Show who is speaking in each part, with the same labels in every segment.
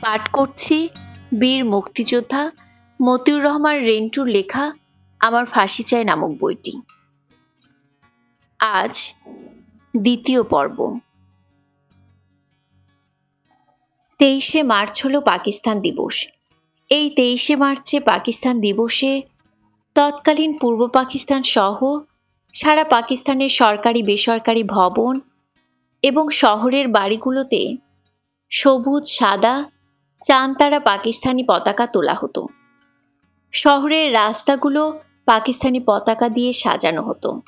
Speaker 1: পাঠ করছি বীর মুক্তিযোদ্ধা মতিউর রহমান রেন্টুর লেখা আমার ফাঁসি চাই নামক বইটি। আজ দ্বিতীয় পর্ব। তেইশে মার্চ হলো পাকিস্তান দিবস। এই তেইশে মার্চে পাকিস্তান দিবসে তৎকালীন পূর্ব পাকিস্তান সহ সারা পাকিস্তানের সরকারি, বেসরকারি ভবন এবং শহরের বাড়িগুলোতে সবুজ, সাদা চানতারা পাকিস্তানি পতাকা তোলা হতো। শহরের রাস্তাগুলো পাকিস্তানি পতাকা দিয়ে সাজানো হতো।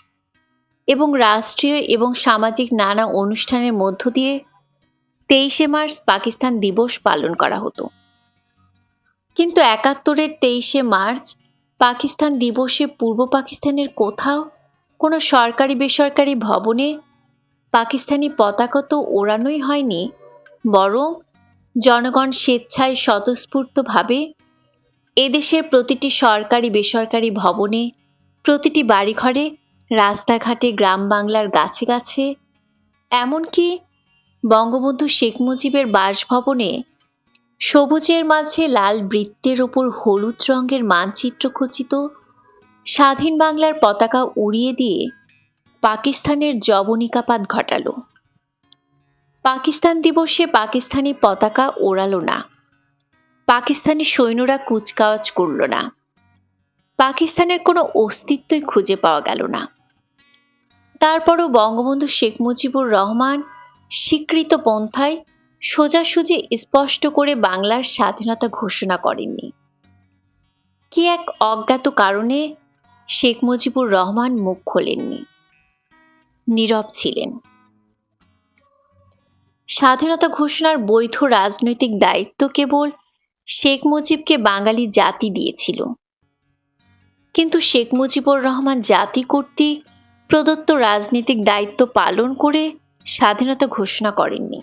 Speaker 1: এবং রাষ্ট্রীয় এবং সামাজিক নানা অনুষ্ঠানের মধ্য দিয়ে তেইশে মার্চ পাকিস্তান দিবস পালন করা হতো। কিন্তু একাত্তরের তেইশে মার্চ পাকিস্তান দিবসে পূর্ব পাকিস্তানের কোথাও কোনো সরকারি বেসরকারি ভবনে পাকিস্তানি পতাকা তো ওড়ানোই হয়নি, বরং জনগণ স্বেচ্ছায় স্বতঃস্ফূর্তভাবে এদেশের প্রতিটি সরকারি বেসরকারি ভবনে, প্রতিটি বাড়িঘরে, রাস্তাঘাটে, গ্রাম বাংলার গাছে গাছে, এমনকি বঙ্গবন্ধু শেখ মুজিবের বাসভবনে সবুজের মাঝে লাল বৃত্তের ওপর হলুদ রঙের মানচিত্র খচিত স্বাধীন বাংলার পতাকা উড়িয়ে দিয়ে পাকিস্তানের জবনিকাপাত ঘটালো। পাকিস্তান দিবসে পাকিস্তানি পতাকা ওড়ালো না। পাকিস্তানি সৈন্যরা কুচকাওয়াজ করল না। পাকিস্তানের কোনো অস্তিত্বই খুঁজে পাওয়া গেল না। তারপরও বঙ্গবন্ধু শেখ মুজিবুর রহমান স্বীকৃত পন্থায় সোজাসুজি স্পষ্ট করে বাংলার স্বাধীনতা ঘোষণা করেননি। কি এক অজ্ঞাত কারণে শেখ মুজিবুর রহমান মুখ খোলেননি। নীরব ছিলেন। স্বাধীনতা ঘোষণার বৈধ রাজনৈতিক দায়িত্ব কেবল শেখ মুজিবকে বাঙালি জাতি দিয়েছিল। কিন্তু শেখ মুজিবুর রহমান জাতি কর্তৃক প্রদত্ত রাজনৈতিক দায়িত্ব পালন করে স্বাধীনতা ঘোষণা করেননি।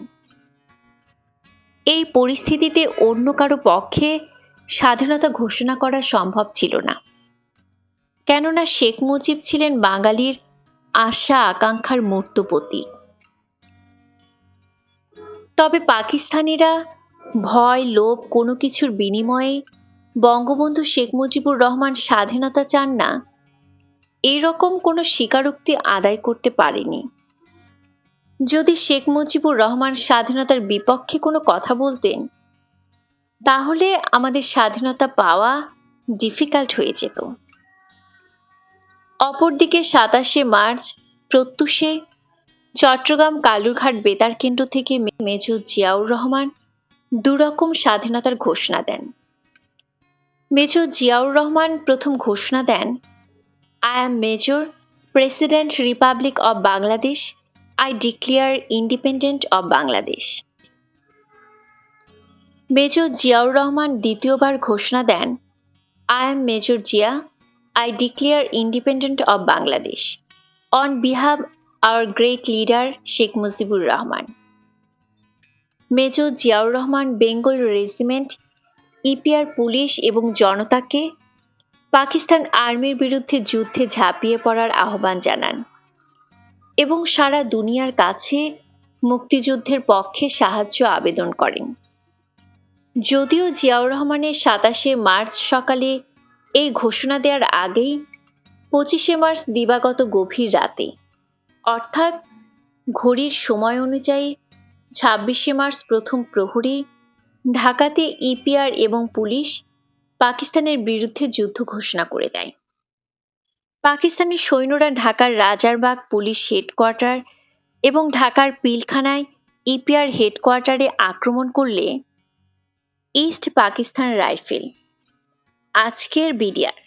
Speaker 1: এই পরিস্থিতিতে অন্য কারও পক্ষে স্বাধীনতা ঘোষণা করা সম্ভব ছিল না। কেননা শেখ মুজিব ছিলেন বাঙালির আশা আকাঙ্ক্ষার মূর্ত মূর্তপতি। তবে পাকিস্তানিরা ভয়, লোভ, কোনো কিছুর বিনিময়ে বঙ্গবন্ধু শেখ মুজিবুর রহমান স্বাধীনতা চান না। এরকম কোনো স্বীকারোক্তি আদায় করতে পারেনি। যদি শেখ মুজিবুর রহমান স্বাধীনতার বিপক্ষে কোনো কথা বলতেন, তাহলে আমাদের স্বাধীনতা পাওয়া ডিফিকাল্ট হয়ে যেত। অপরদিকে সাতাশে মার্চ প্রত্যুষে চট্টগ্রাম কালুরঘাট বেতার কেন্দ্র থেকে মেজর জিয়াউর রহমান দুরকম স্বাধীনতার ঘোষণা দেন। মেজর জিয়াউর রহমান প্রথম ঘোষণা দেন I am major president republic of Bangladesh I declare independent of Bangladesh major Ziaur Rahman দ্বিতীয়বার ঘোষণা দেন I am major Zia I declare independent of Bangladesh on behalf our great leader Sheikh Mujibur Rahman major Ziaur Rahman Bengal regiment EPR police এবং জনতাকে পাকিস্তান আর্মির বিরুদ্ধে যুদ্ধে ঝাঁপিয়ে পড়ার আহ্বান জানান। এবং সারা দুনিয়ার কাছে মুক্তিযুদ্ধের পক্ষে সাহায্য আবেদন করেন। যদিও জিয়াউর রহমানের সাতাশে মার্চ সকালে এই ঘোষণা দেওয়ার আগেই পঁচিশে মার্চ দিবাগত গভীর রাতে অর্থাৎ ঘড়ির সময় অনুযায়ী ছাব্বিশে মার্চ প্রথম প্রহরী, ঢাকাতে ইপিআর এবং পুলিশ পাকিস্তানের বিরুদ্ধে যুদ্ধ ঘোষণা করে দেয়। পাকিস্তানি সৈন্যরা ঢাকার রাজারবাগ পুলিশ হেডকোয়ার্টার এবং ঢাকার পিলখানায় ইপিআর হেডকোয়ার্টারে আক্রমণ করলে ইস্ট পাকিস্তান রাইফেল, আজকের বিডিআর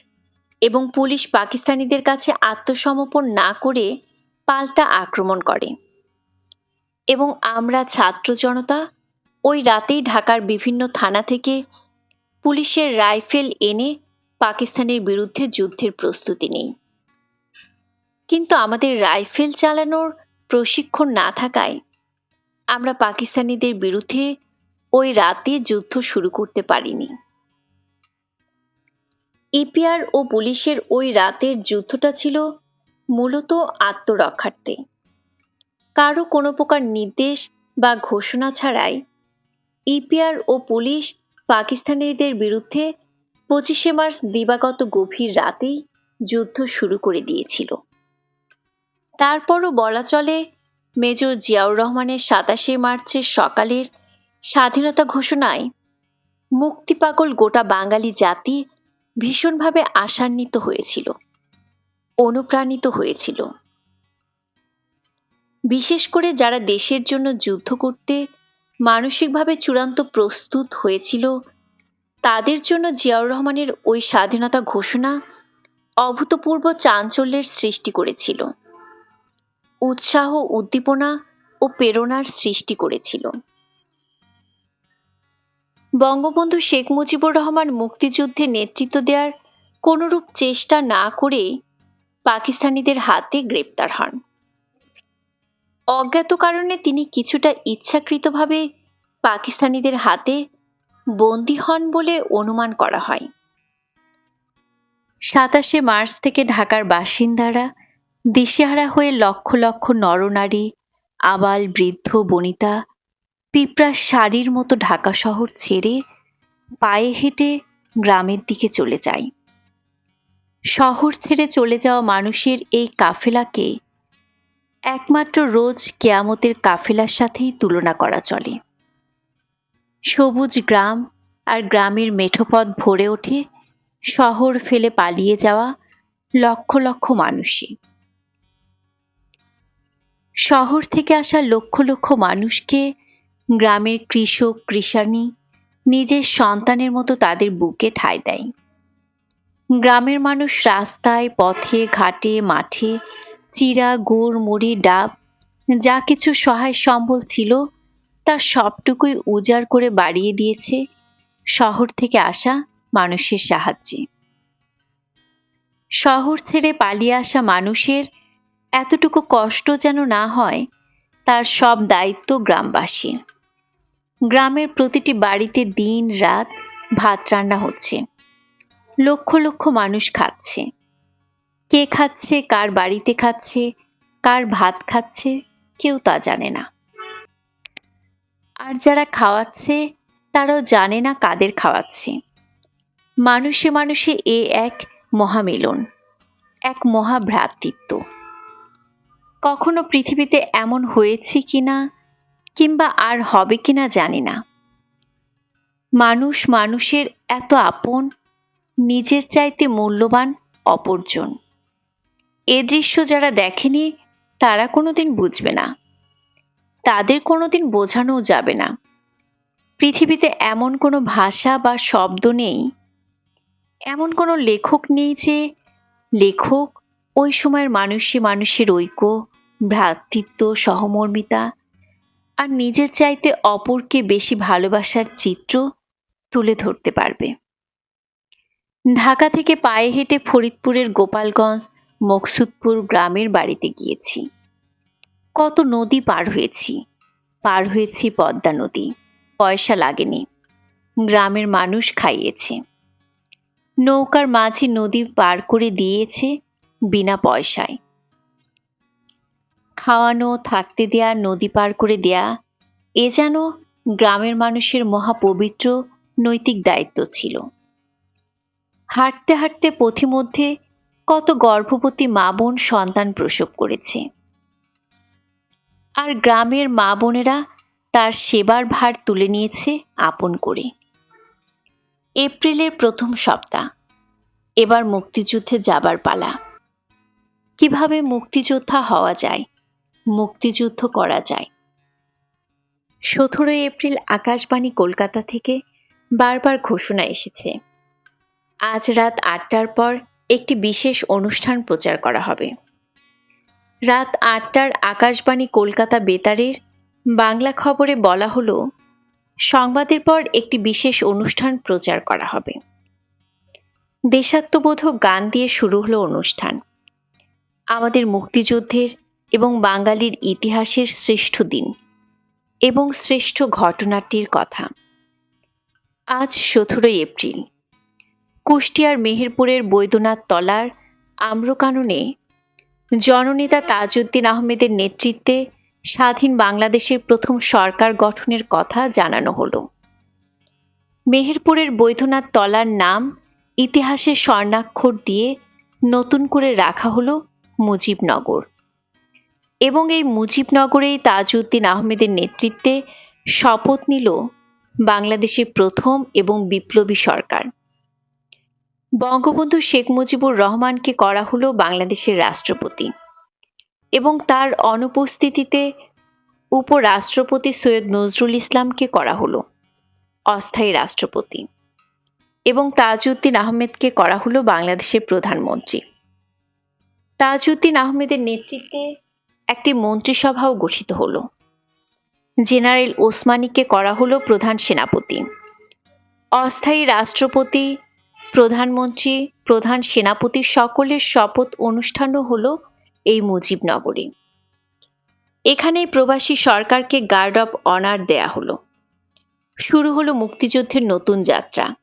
Speaker 1: এবং পুলিশ পাকিস্তানিদের কাছে আত্মসমর্পণ না করে পাল্টা আক্রমণ করে। এবং আমরা ছাত্র জনতা ওই রাতেই ঢাকার বিভিন্ন থানা থেকে পুলিশের রাইফেল এনে পাকিস্তানের বিরুদ্ধে যুদ্ধের প্রস্তুতি নেই। কিন্তু আমাদের রাইফেল চালানোর প্রশিক্ষণ না থাকায় আমরা পাকিস্তানিদের বিরুদ্ধে ওই রাতে যুদ্ধ শুরু করতে পারিনি। ইপিআর ও পুলিশের ওই রাতের যুদ্ধটা ছিল মূলত আত্মরক্ষার্থে। কারও কোনো প্রকার নির্দেশ বা ঘোষণা ছাড়াই ইপিআর ও পুলিশ পাকিস্তানিদের বিরুদ্ধে পঁচিশে মার্চ দিবাগত গভীর রাতেই যুদ্ধ শুরু করে দিয়েছিল। তারপরও বলা চলে, মেজর জিয়াউর রহমানের সাতাশে মার্চের সকালের স্বাধীনতা ঘোষণায় মুক্তিপাগল গোটা বাঙালি জাতি ভীষণভাবে আশান্বিত হয়েছিল। অনুপ্রাণিত হয়েছিল। বিশেষ করে যারা দেশের জন্য যুদ্ধ করতে মানসিকভাবে চূড়ান্ত প্রস্তুত হয়েছিল, তাদের জন্য জিয়াউর রহমানের ওই স্বাধীনতা ঘোষণা অভূতপূর্ব চাঞ্চল্যের সৃষ্টি করেছিল। উৎসাহ, উদ্দীপনা ও প্রেরণার সৃষ্টি করেছিল। বঙ্গবন্ধু শেখ মুজিবুর রহমান মুক্তিযুদ্ধে নেতৃত্ব দেওয়ার কোনরূপ চেষ্টা না করে পাকিস্তানিদের হাতে গ্রেপ্তার হন। অজ্ঞাত কারণে তিনি কিছুটা ইচ্ছাকৃতভাবে পাকিস্তানিদের হাতে বন্দী হন বলে অনুমান করা হয়। সাতাশে মার্চ থেকে ঢাকার বাসিন্দারা দিশেহারা হয়ে লক্ষ লক্ষ নরনারী, আবাল বৃদ্ধ, বনিতা পিঁপড়ার শাড়ির মতো ঢাকা শহর ছেড়ে পায়ে হেঁটে গ্রামের দিকে চলে যায়। শহর ছেড়ে চলে যাওয়া মানুষের এই কাফেলাকে একমাত্র রোজ কেয়ামতের কাফেলার সাথেই তুলনা করা চলে। সবুজ গ্রাম আর গ্রামের মেঠোপথ ভরে ওঠে, শহর ফেলে পালিয়ে যাওয়া লক্ষ লক্ষ মানুষই। শহর থেকে আসা লক্ষ লক্ষ মানুষকে গ্রামের কৃষক কৃষাণী নিজের সন্তানের মতো তাদের বুকে ঠাঁই দেয়। গ্রামের মানুষ রাস্তায়, পথে, ঘাটে, মাঠে, চিরা, গুড়, মুড়ি, ডাব, যা কিছু সহায় সম্বল ছিল তা সবটুকুই উজাড় করে বাড়িয়ে দিয়েছে শহর থেকে আসা মানুষের সাহায্যে। শহর ছেড়ে পালিয়ে আসা মানুষের এতটুকু কষ্ট যেন না হয়, তার সব দায়িত্ব গ্রামবাসীর। গ্রামের প্রতিটি বাড়িতে দিন, রাত ভাত রান্না হচ্ছে। লক্ষ লক্ষ মানুষ খাচ্ছে। কে খাচ্ছে, কার বাড়িতে খাচ্ছে, কার ভাত খাচ্ছে, কেউ তা জানে না। আর যারা খাওয়াচ্ছে, তারাও জানে না কাদের খাওয়াচ্ছে। মানুষে মানুষে এ এক মহামিলন, এক মহাভ্রাতৃত্ব। কখনো পৃথিবীতে এমন হয়েছে কিনা, কিংবা আর হবে কিনা জানি না। মানুষ মানুষের এত আপন নিজের চাইতে মূল্যবান অপরজন। এ দৃশ্য যারা দেখেনি, তারা কোনোদিন বুঝবে না। তাদের কোনোদিন বোঝানোও যাবে না। পৃথিবীতে এমন কোনো ভাষা বা শব্দ নেই, এমন কোনো লেখক নেই যে লেখক ওই সময়ের মানুষে মানুষের ঐক্য, ভ্রাতৃত্ব, সহমর্মিতা আর নিজের চাইতে অপরকে বেশি ভালোবাসার চিত্র তুলে ধরতে পারবে। ঢাকা থেকে পায়ে হেঁটে ফরিদপুরের গোপালগঞ্জ, মকসুদপুর গ্রামের বাড়িতে গিয়েছি। কত নদী পার হয়েছি। পার হয়েছি পদ্মা নদী। পয়সা লাগেনি। গ্রামের মানুষ খাইয়েছে। নৌকার মাঝে নদী পার করে দিয়েছে বিনা পয়সায়। খাওয়ানো, থাকতে দেয়া, নদী পার করে দেয়া, এ যেন গ্রামের মানুষের মহাপবিত্র নৈতিক দায়িত্ব ছিল। হাঁটতে হাঁটতে পথিমধ্যে কত গর্ভবতী মা বোন সন্তান প্রসব করেছে। আর গ্রামের মা বোনেরা তার সেবার ভার তুলে নিয়েছে আপন করে। এপ্রিলের প্রথম সপ্তাহ। এবার মুক্তিযুদ্ধে যাবার পালা। কীভাবে মুক্তিযোদ্ধা হওয়া যায়, মুক্তিযুদ্ধ করা যায়? সতেরোই এপ্রিল আকাশবাণী কলকাতা থেকে বারবার ঘোষণা এসেছে। আজ রাত আটটার পর একটি বিশেষ অনুষ্ঠান প্রচার করা হবে। রাত আটটার আকাশবাণী কলকাতা বেতারের বাংলা খবরে বলা হলো, সংবাদের পর একটি বিশেষ অনুষ্ঠান প্রচার করা হবে। দেশাত্মবোধক গান দিয়ে শুরু হলো অনুষ্ঠান। আমাদের মুক্তিযুদ্ধের এবং বাঙালির ইতিহাসের শ্রেষ্ঠ দিন এবং শ্রেষ্ঠ ঘটনাটির কথা। আজ সতেরোই এপ্রিল। কুষ্টিয়ার মেহেরপুরের বৈদ্যনাথ তলার আম্রকাননে জননেতা তাজউদ্দিন আহমেদের নেতৃত্বে স্বাধীন বাংলাদেশের প্রথম সরকার গঠনের কথা জানানো হলো। মেহেরপুরের বৈদ্যনাথ তলার নাম ইতিহাসে স্বর্ণাক্ষর দিয়ে নতুন করে রাখা হলো মুজিবনগর। এবং এই মুজিবনগরেই তাজউদ্দিন আহমেদের নেতৃত্বে শপথ নিল বাংলাদেশের প্রথম এবং বিপ্লবী সরকার। বঙ্গবন্ধু শেখ মুজিবুর রহমানকে করা হলো বাংলাদেশের রাষ্ট্রপতি। এবং তার অনুপস্থিতিতে উপরাষ্ট্রপতি সৈয়দ নজরুল ইসলামকে করা হলো অস্থায়ী রাষ্ট্রপতি। এবং তাজউদ্দিন আহমেদকে করা হলো বাংলাদেশের প্রধানমন্ত্রী। তাজউদ্দিন আহমেদের নেতৃত্বে একটি মন্ত্রিসভাও গঠিত হলো। জেনারেল ওসমানীকে করা হলো প্রধান সেনাপতি। অস্থায়ী রাষ্ট্রপতি প্রধানমন্ত্রী, প্রধান সেনাপতি সকলের শপথ অনুষ্ঠানও হলো এই মুজিবনগরে। এখানেই প্রবাসী সরকারকে গার্ড অব অনার দেয়া হলো। শুরু হলো মুক্তিযুদ্ধের নতুন যাত্রা।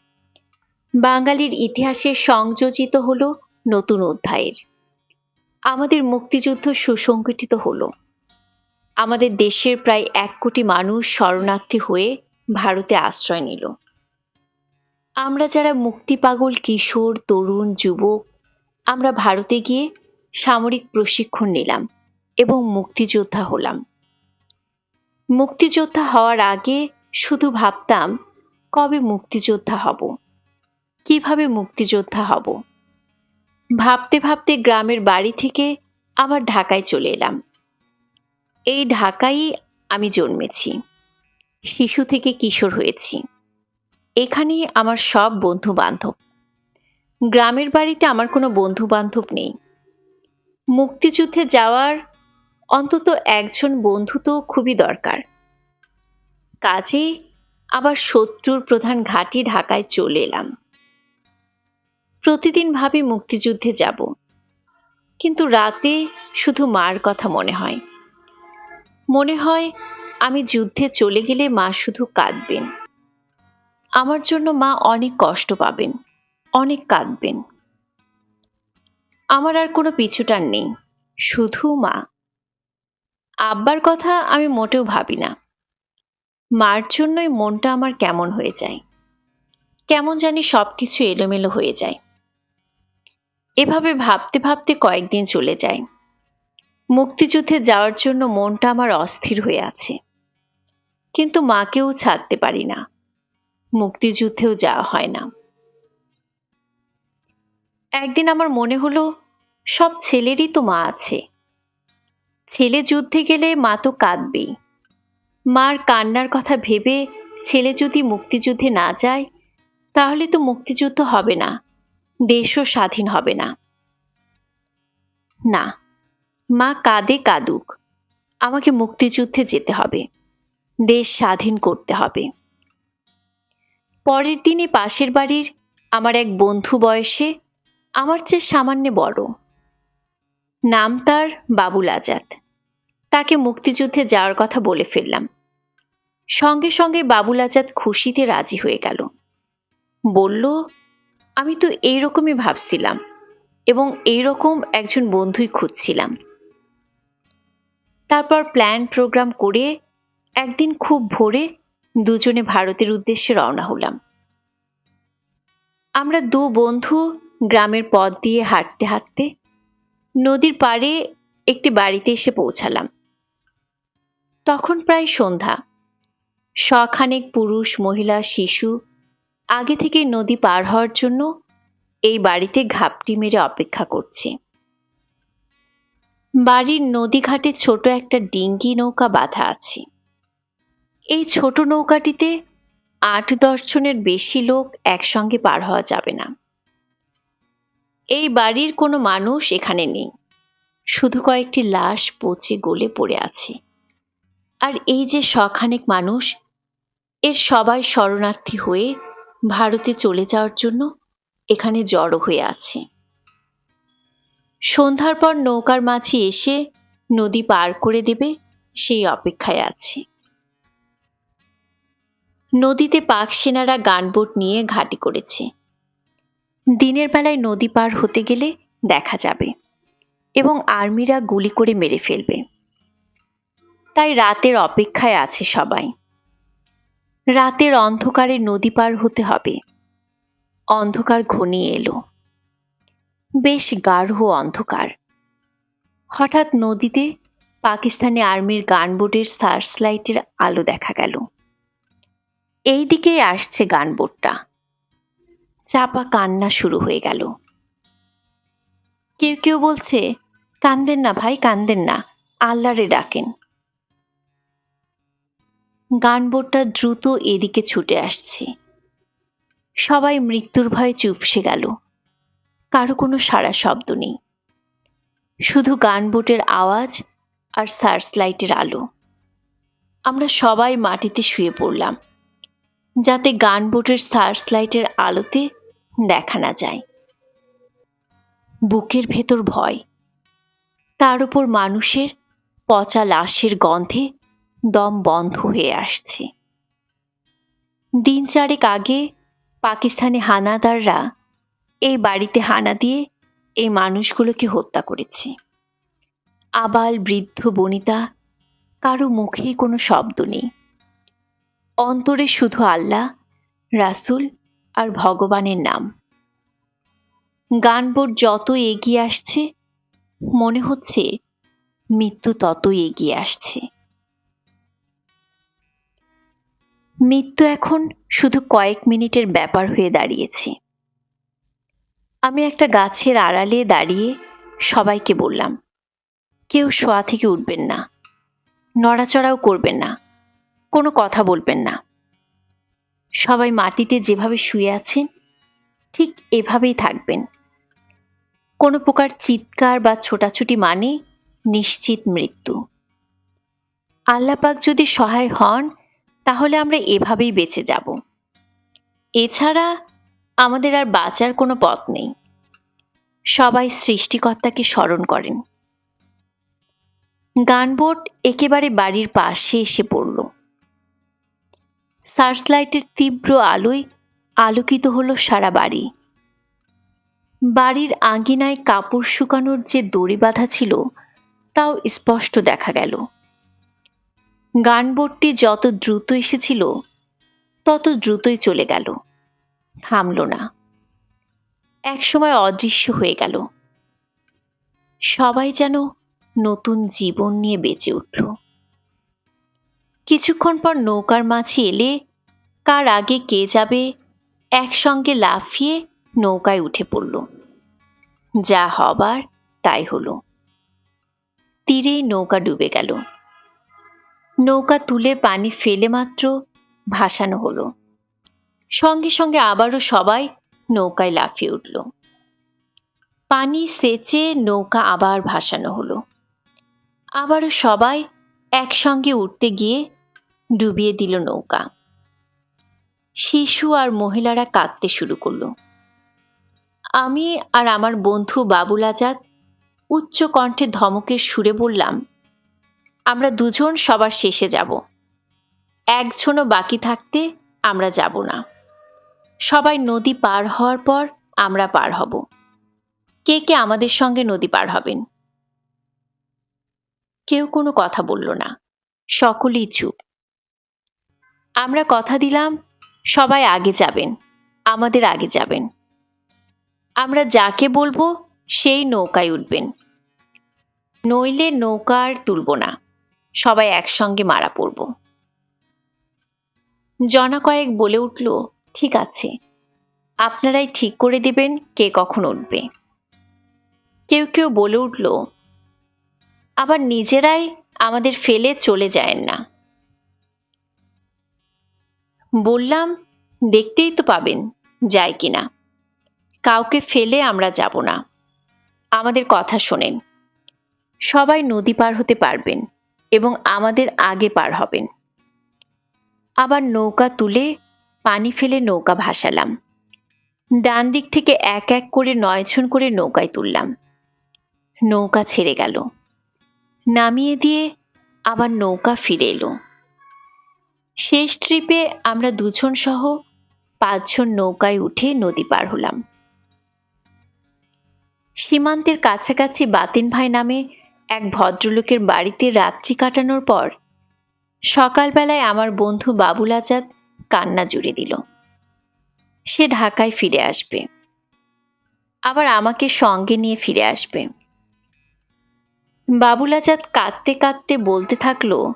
Speaker 1: বাঙালির ইতিহাসে সংযোজিত হলো নতুন অধ্যায়ের। আমাদের মুক্তিযুদ্ধ সুসংগঠিত হলো। আমাদের দেশের প্রায় এক কোটি মানুষ শরণার্থী হয়ে ভারতে আশ্রয় নিল। আমরা যারা মুক্তি পাগল, কিশোর, তরুণ, যুবক, আমরা ভারতে গিয়ে সামরিক প্রশিক্ষণ নিলাম এবং মুক্তিযোদ্ধা হলাম। মুক্তিযোদ্ধা হওয়ার আগে শুধু ভাবতাম, কবে মুক্তিযোদ্ধা হব? কীভাবে মুক্তিযোদ্ধা হব? ভাবতে ভাবতে গ্রামের বাড়ি থেকে আবার ঢাকায় চলে এলাম। এই ঢাকায় আমি জন্মেছি, শিশু থেকে কিশোর হয়েছি। এখানেই আমার সব বন্ধু বান্ধব গ্রামের বাড়িতে আমার কোনো বন্ধু বান্ধব নেই। মুক্তিযুদ্ধে যাওয়ার অন্তত একজন বন্ধু তো খুবই দরকার। কাজে আবার শত্রুর প্রধান ঘাঁটি ঢাকায় চলে এলাম। প্রতিদিন ভাবি মুক্তিযুদ্ধে যাব। কিন্তু রাতে শুধু মার কথা মনে হয়। মনে হয় আমি যুদ্ধে চলে গেলে মা শুধু কাঁদবেন। আমার জন্য মা অনেক কষ্ট পাবেন, অনেক কাঁদবেন। আমার আর কোনো পিছুটান নেই, শুধু মা। আব্বার কথা আমি মোটেও ভাবি না। মার জন্যই মনটা আমার কেমন হয়ে যায়। কেমন জানি সবকিছু এলোমেলো হয়ে যায়। এভাবে ভাবতে ভাবতে কয়েকদিন চলে যায়। মুক্তিযুদ্ধে যাওয়ার জন্য মনটা আমার অস্থির হয়ে আছে। কিন্তু মাকেও ছাড়তে পারি না। মুক্তিযুদ্ধেও যাওয়া হয় না। একদিন আমার মনে হলো, সব ছেলেরই তো মা আছে। ছেলে যুদ্ধে গেলে মা তো কাঁদবেই। মার কান্নার কথা ভেবে ছেলে যদি মুক্তিযুদ্ধে না যায়, তাহলে তো মুক্তিযুদ্ধ হবে না, দেশও স্বাধীন হবে না। না, মা কাঁদে কাঁদুক, আমাকে মুক্তিযুদ্ধে যেতে হবে, দেশ স্বাধীন করতে হবে। পরের দিনে পাশের বাড়ির আমার এক বন্ধু বয়সে আমার চেয়ে সামান্য বড়। নাম তার বাবুল আজাদ। তাকে মুক্তিযুদ্ধে যাওয়ার কথা বলে ফেললাম। সঙ্গে সঙ্গে বাবুল আজাদ খুশিতে রাজি হয়ে গেল। বলল, আমি তো এইরকমই ভাবছিলাম এবং এইরকম একজন বন্ধুই খুঁজছিলাম। তারপর প্ল্যান প্রোগ্রাম করে একদিন খুব ভোরে দুজনে ভারতের উদ্দেশ্যে রওনা হলাম। আমরা দু বন্ধু গ্রামের পথ দিয়ে হাঁটতে হাঁটতে নদীর পাড়ে একটি বাড়িতে এসে পৌঁছালাম। তখন প্রায় সন্ধ্যা। শখানেক পুরুষ, মহিলা, শিশু আগে থেকে নদী পার হওয়ার জন্য এই বাড়িতে ঘাপটি মেরে অপেক্ষা করছে। বাড়ির নদী ঘাটে ছোট একটা ডিঙ্গি নৌকা বাঁধা আছে। এই ছোট নৌকাটিতে আট দশ জনের বেশি লোক একসঙ্গে পার হওয়া যাবে না। এই বাড়ির কোনো মানুষ এখানে নেই। শুধু কয়েকটি লাশ পচে গলে পড়ে আছে। আর এই যে শখানেক মানুষ, এর সবাই শরণার্থী হয়ে ভারতে চলে যাওয়ার জন্য এখানে জড়ো হয়ে আছে। সন্ধ্যার পর নৌকার মাঝি এসে নদী পার করে দেবে সেই অপেক্ষায় আছে। নদীতে পাক সেনারা গানবোট নিয়ে ঘাঁটি করেছে। দিনের বেলায় নদী পার হতে গেলে দেখা যাবে এবং আর্মিরা গুলি করে মেরে ফেলবে। তাই রাতের অপেক্ষায় আছে সবাই। রাতের অন্ধকারে নদী পার হতে হবে। অন্ধকার ঘনিয়ে এলো। বেশ গাঢ় অন্ধকার। হঠাৎ নদীতে পাকিস্তানি আর্মির গানবোটের সার্চ লাইটের আলো দেখা গেল। এই দিকেই আসছে গানবোটটা চাপা কান্না শুরু হয়ে গেল। কেউ কেউ বলছে, কান্দেন না ভাই, কান্দেন না, আল্লাহরে ডাকেন। গানবোটটা দ্রুত এদিকে ছুটে আসছে। সবাই মৃত্যুর ভয়ে চুপসে গেল। কারও কোনো সারা শব্দ নেই। শুধু গানবোটের আওয়াজ আর সার্চ লাইটের আলো। আমরা সবাই মাটিতে শুয়ে পড়লাম। যাতে গানবোটের সার্চ লাইটের আলোতে দেখা না যায়। বুকের ভেতর ভয়। তার উপর মানুষের পচা লাশের গন্ধে দম বন্ধ হয়ে আসছে। দিন চারেক আগে পাকিস্তানি হানাদাররা এই বাড়িতে হানা দিয়ে এই মানুষগুলোকে হত্যা করেছে। আবাল বৃদ্ধ বনিতা, কারও মুখেই কোনো শব্দ নেই। অন্তরে শুধু আল্লাহ, রাসুল আর ভগবানের নাম। গানবোট যত এগিয়ে আসছে, মনে হচ্ছে মৃত্যু তত এগিয়ে আসছে। মৃত্যু এখন শুধু কয়েক মিনিটের ব্যাপার হয়ে দাঁড়িয়েছে। আমি একটা গাছের আড়ালে দাঁড়িয়ে সবাইকে বললাম, কেউ শোয়া থেকে উঠবেন না, নড়াচড়াও করবেন না। কোনো কথা বলবেন না। সবাই মাটিতে যেভাবে শুয়ে আছেন, ঠিক এভাবেই থাকবেন। কোনো প্রকার চিৎকার বা ছোটাছুটি মানে নিশ্চিত মৃত্যু। আল্লাপাক যদি সহায় হন, তাহলে আমরা এভাবেই বেঁচে যাব। এছাড়া আমাদের আর বাঁচার কোনো পথ নেই। সবাই সৃষ্টিকর্তাকে স্মরণ করেন। গানবোট একেবারে বাড়ির পাশে এসে পড়ল। সার্চ লাইটের তীব্র আলোয় আলোকিত হলো সারা বাড়ি। বাড়ির আঙ্গিনায় কাপড় শুকানোর যে দড়ি বাঁধা ছিল, তাও স্পষ্ট দেখা গেল। গানবোটটি যত দ্রুত এসেছিল, তত দ্রুতই চলে গেল। থামল না। একসময় অদৃশ্য হয়ে গেল। সবাই যেন নতুন জীবন নিয়ে বেঁচে উঠল। কিছুক্ষণ পর নৌকার মাঝে এলে কার আগে কে যাবে? একসঙ্গে লাফিয়ে নৌকায় উঠে পড়ল। যা হবার তাই হলো। তীরেই নৌকা ডুবে গেল। নৌকা তুলে পানি ফেলে মাত্র ভাসানো হলো। সঙ্গে সঙ্গে আবারও সবাই নৌকায় লাফিয়ে উঠল। পানি সেচে নৌকা আবার ভাসানো হলো। আবারও সবাই একসঙ্গে উঠতে গিয়ে ডুবিয়ে দিল নৌকা। শিশু আর মহিলারা কাঁদতে শুরু করল। আমি আর আমার বন্ধু বাবুল আজাদ উচ্চ কণ্ঠে ধমকের সুরে বললাম, আমরা দুজন সবার শেষে যাব। একজনও বাকি থাকতে আমরা যাব না। সবাই নদী পার হওয়ার পর আমরা পার হব। কে কে আমাদের সঙ্গে নদী পার হবেন? কেউ কোনো কথা বলল না। সকলেই চুপ। আমরা কথা দিলাম, সবাই আগে যাবেন, আমাদের আগে যাবেন। আমরা যাকে বলব, সেই নৌকায় উঠবেন। নইলে নৌকা আর তুলব না, সবাই একসঙ্গে মারা পড়ব। জনা কয়েক বলে উঠল, ঠিক আছে, আপনারাই ঠিক করে দেবেন, কে কখন উঠবে? কেউ কেউ বলে উঠল আবার নিজেরাই আমাদের ফেলে চলে যায় না। বললাম, দেখতেই তো পাবেন, যায় কিনা কাউকে ফেলে আমরা যাব না। আমাদের কথা শোনেন। সবাই নদী পার হতে পারবেন এবং আমাদের আগে পার হবেন। আবার নৌকা তুলে পানি ফেলে নৌকা ভাসালাম। ডান দিক থেকে এক এক করে নয় নয়জন করে নৌকায় তুললাম। নৌকা ছেড়ে গেল। নামিয়ে দিয়ে আবার নৌকা ফিরে এলো। শেষ ট্রিপে আমরা দুজন সহ পাঁচজন নৌকায় উঠে নদী পার হলাম। সীমান্তের কাছাকাছি বাতিন ভাই নামে এক ভদ্রলোকের বাড়িতে রাত্রি কাটানোর পর সকালবেলায় আমার বন্ধু বাবুল আজাদ কান্না জুড়ে দিল। সে ঢাকায় ফিরে আসবে। আবার আমাকে সঙ্গে নিয়ে ফিরে আসবে। বাবুল আজাদ কাঁদতে কাঁদতে বলতে থাকল,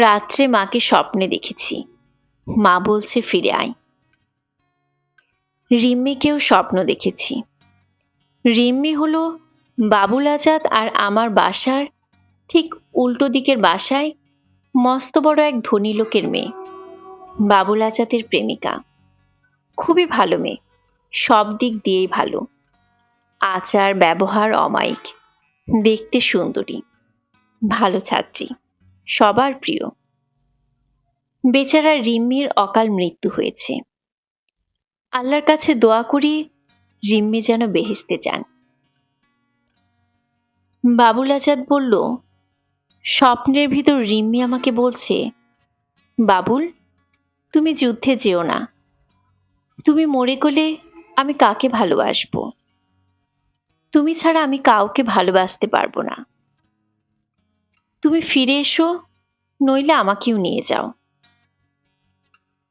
Speaker 1: রাত্রে মাকে স্বপ্নে দেখেছি। মা বলছে, ফিরে আয়। রিম্মিকেও স্বপ্ন দেখেছি। রিম্মি হলো বাবুল আজাদ আর আমার বাসার ঠিক উল্টো দিকের বাসায় মস্ত বড় এক ধনী লোকের মেয়ে বাবুল আজাদের প্রেমিকা। খুবই ভালো মেয়ে, সব দিক দিয়েই ভালো। আচার, ব্যবহার অমায়িক। দেখতে সুন্দরী। ভালো ছাত্রী। সবার প্রিয়। বেচারা রিম্মির অকাল মৃত্যু হয়েছে। আল্লাহর কাছে দোয়া করি, রিম্মি যেন বেহেস্তে যান। বাবুল আজাদ বলল, স্বপ্নের ভিতর রিম্মি আমাকে বলছে, বাবুল, তুমি যুদ্ধে যেও না। তুমি মরে গেলে আমি কাকে ভালোবাসবো? তুমি ছাড়া আমি কাউকে ভালোবাসতে পারব না। তুমি ফিরে এসো, নইলে আমাকেও নিয়ে যাও।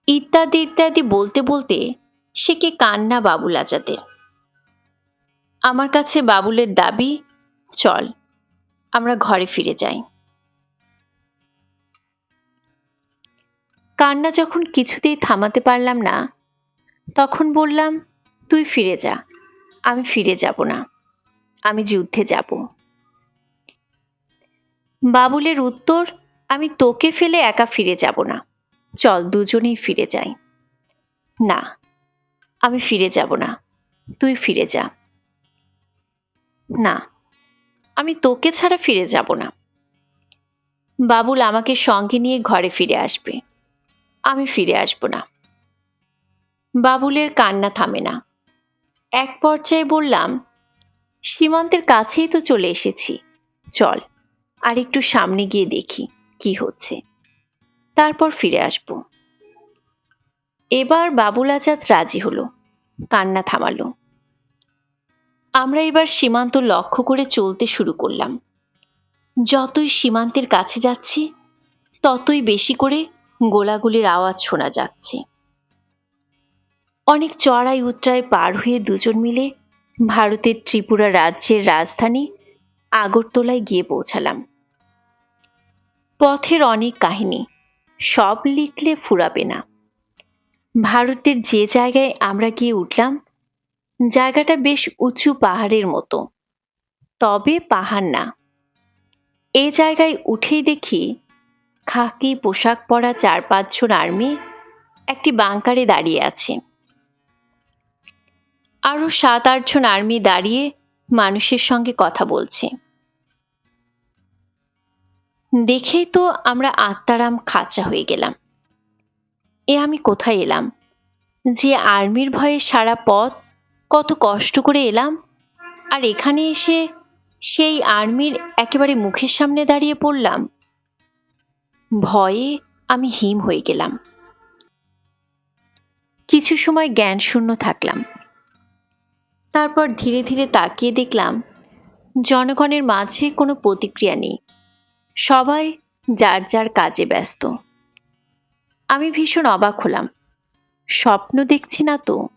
Speaker 1: ইত্যাদি ইত্যাদি বলতে বলতে সে কে কান্না বাবুল আজাদের। আমার কাছে বাবুলের দাবি, চল, আমরা ঘরে ফিরে যাই। কান্না যখন কিছুতেই থামাতে পারলাম না, তখন বললাম, তুই ফিরে যা, আমি ফিরে যাব না। আমি যুদ্ধে যাব। বাবুলের উত্তর, আমি তোকে ফেলে একা ফিরে যাব না। চল দুজনেই ফিরে যাই। না, আমি ফিরে যাব না। তুই ফিরে যা। না, আমি তোকে ছাড়া ফিরে যাব না। বাবুল আমাকে সঙ্গে নিয়ে ঘরে ফিরে আসবে। আমি ফিরে আসব না। বাবুলের কান্না থামে না। এক পর্যায়ে বললাম সীমান্তের কাছেই তো চলে এসেছি। চল, আর একটু সামনে গিয়ে দেখি কি হচ্ছে। তারপর ফিরে আসব। এবার বাবুল আজাদ রাজি হলো, কান্না থামালো। আমরা এবার সীমান্ত লক্ষ্য করে চলতে শুরু করলাম। যতই সীমান্তের কাছে যাচ্ছি, ততই বেশি করে গোলাগুলির আওয়াজ শোনা যাচ্ছে। অনেক চড়াই উত্তরায় পার হয়ে দুজন মিলে ভারতের ত্রিপুরা রাজ্যের রাজধানী আগরতলায় গিয়ে পৌঁছালাম। পথের অনেক কাহিনী, সব লিখলে ফুরাবে না। ভারতের যে জায়গায় আমরা গিয়ে উঠলাম, জায়গাটা বেশ উঁচু পাহাড়ের মতো, তবে পাহাড় না। এ জায়গায় উঠেই দেখি খাকি পোশাক পরা চার পাঁচজন আর্মি একটি বাংকারে দাঁড়িয়ে আছে। আরও সাত আটজন আর্মি দাঁড়িয়ে মানুষের সঙ্গে কথা বলছে। দেখেই তো আমরা আত্মারাম খাঁচা হয়ে গেলাম। এ আমি কোথায় এলাম? যে আর্মির ভয়ে সারা পথ কত কষ্ট করে এলাম, আর এখানে এসে সেই আর্মির একেবারে মুখের সামনে দাঁড়িয়ে পড়লাম। ভয়ে আমি হিম হয়ে গেলাম। কিছু সময় জ্ঞান শূন্য থাকলাম। তারপর ধীরে ধীরে তাকিয়ে দেখলাম, জনগণের মাঝে কোনো প্রতিক্রিয়া নেই। সবাই যার যার কাজে ব্যস্ত। আমি ভীষণ অবাক হলাম। স্বপ্ন দেখছি না তো?